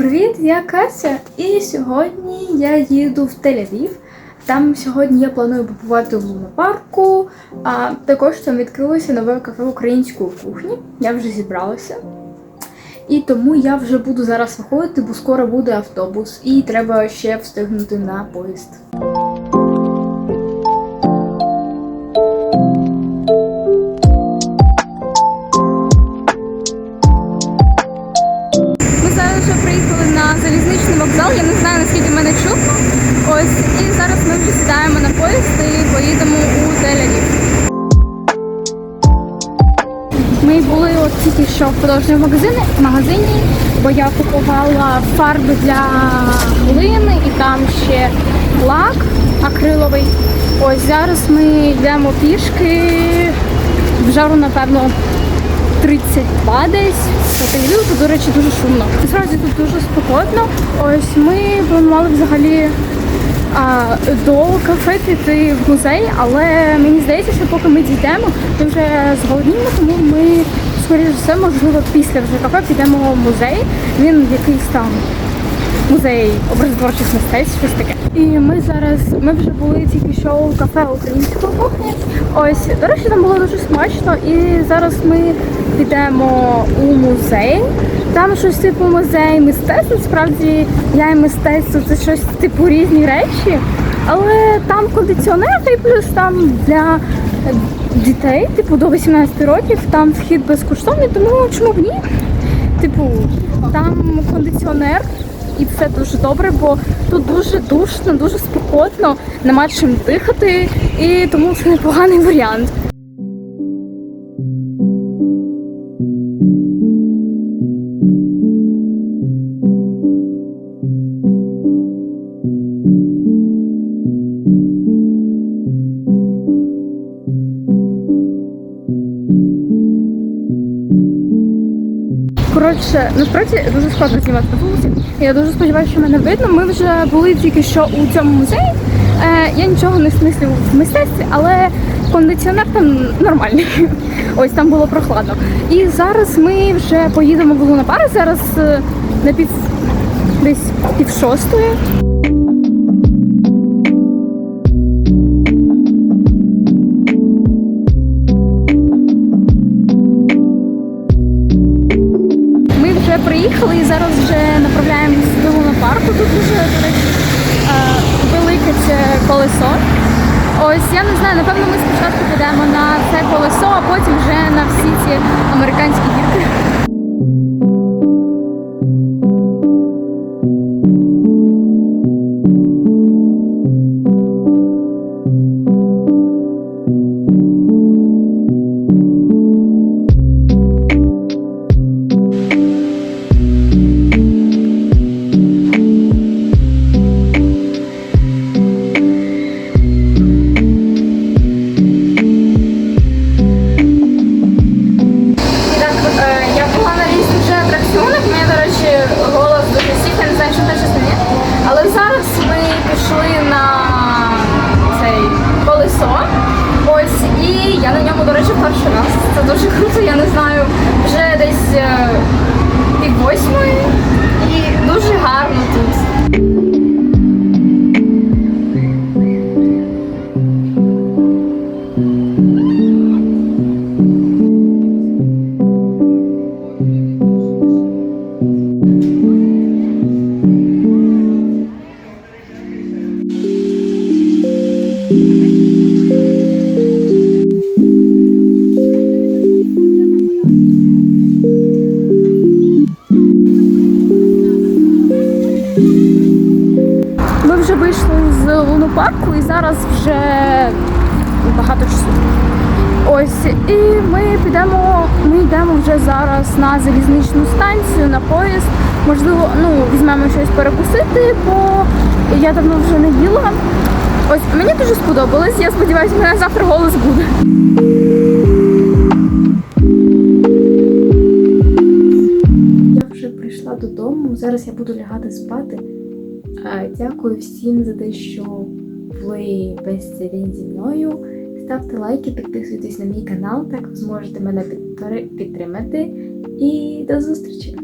Привіт, я Кася, і сьогодні я їду в Тель-Авів. Там сьогодні я планую побувати в лунопарку, а також там відкрилося нове кафе української кухні. Я вже зібралася. І тому я вже буду зараз виходити, бо скоро буде автобус, і треба ще встигнути на поїзд. Приїхали на залізничний вокзал. Я не знаю наскільки мене чутно. Ось і зараз ми вже сідаємо на поїзд і поїдемо у Тель-Авів. Ми були от тільки що в художньому магазині, магазині, бо я купувала фарби для глини і там ще лак акриловий. Ось зараз ми йдемо пішки в жару, напевно, 32 десь. Та тут, до речі, дуже шумно. Насправді тут дуже спокійно. Ось ми планували взагалі а, до кафе піти в музей, але мені здається, що поки ми дійдемо, ми вже зголодніємо, тому ми, скоріш за все, можливо, після вже кафе підемо в музей. Він якийсь там музей образотворчих мистецтв, щось таке. І ми зараз, ми вже були тільки що у кафе української кухні. Ось, до речі, там було дуже смачно. І зараз ми підемо у музей. Там щось типу музей мистецтва. Справді я і мистецтво це щось типу різні речі. Але там кондиціонер, і плюс там для дітей, типу до 18 років, там вхід безкоштовний, тому чому б ні? Типу, там кондиціонер, і це дуже добре, бо тут дуже душно, дуже спекотно, нема чим дихати, і тому це непоганий варіант. Коротше, насправді дуже складно знімати на вулиці. Я дуже сподіваюся, що мене видно. Ми вже були тільки що у цьому музеї. Е, я нічого не смислю в мистецтві, але кондиціонер там нормальний. Ось там було прохладно. І зараз ми вже поїдемо в Лунопар. Зараз е, на пів десь пів шостої. Вже приїхали і зараз вже направляємося до лунопарку. Тут дуже до речі, е, велике це колесо. Ось я не знаю, напевно, ми спочатку підемо на це колесо, а потім вже на всі ці американські гірки. Ми вже вийшли з лунопарку і зараз вже багато часу. Ось, і ми підемо, ми йдемо вже зараз на залізничну станцію, на поїзд. Можливо, ну, візьмемо щось перекусити, бо я давно вже не їла. Ось мені дуже сподобалось. Я сподіваюся, в мене завтра голос буде. Я вже прийшла додому. Зараз я буду лягати спати. Дякую всім за те, що були весь цей день зі мною. Ставте лайки, підписуйтесь на мій канал, так ви зможете мене підтримати. І до зустрічі!